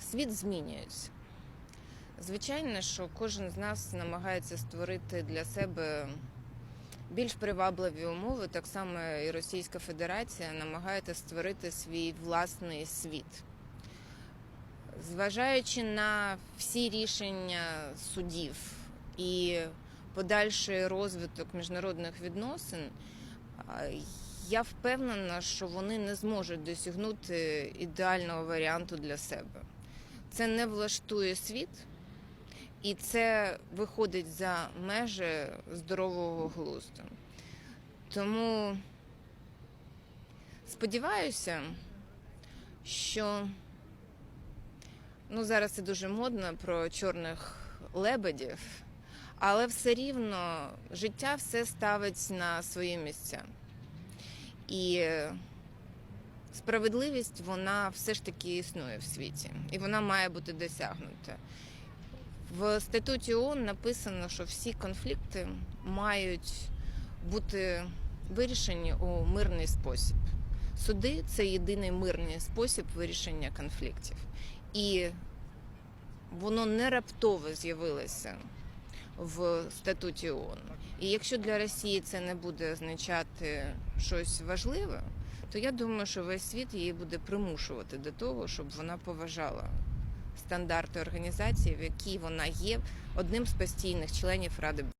світ змінюється. Звичайно, що кожен з нас намагається створити для себе більш привабливі умови. Так само і Російська Федерація намагається створити свій власний світ. Зважаючи на всі рішення судів і подальший розвиток міжнародних відносин, я впевнена, що вони не зможуть досягнути ідеального варіанту для себе. Це не влаштує світ, і це виходить за межі здорового глузду. Тому сподіваюся, що ну, зараз це дуже модно про чорних лебедів, але все рівно життя все ставить на свої місця. І справедливість вона все ж таки існує в світі, і вона має бути досягнута. В статуті ООН написано, що всі конфлікти мають бути вирішені у мирний спосіб. Суди це єдиний мирний спосіб вирішення конфліктів. І воно не раптово з'явилося в статуті ООН. І якщо для Росії це не буде означати щось важливе, то я думаю, що весь світ її буде примушувати до того, щоб вона поважала стандарти організації, в якій вона є одним з постійних членів Ради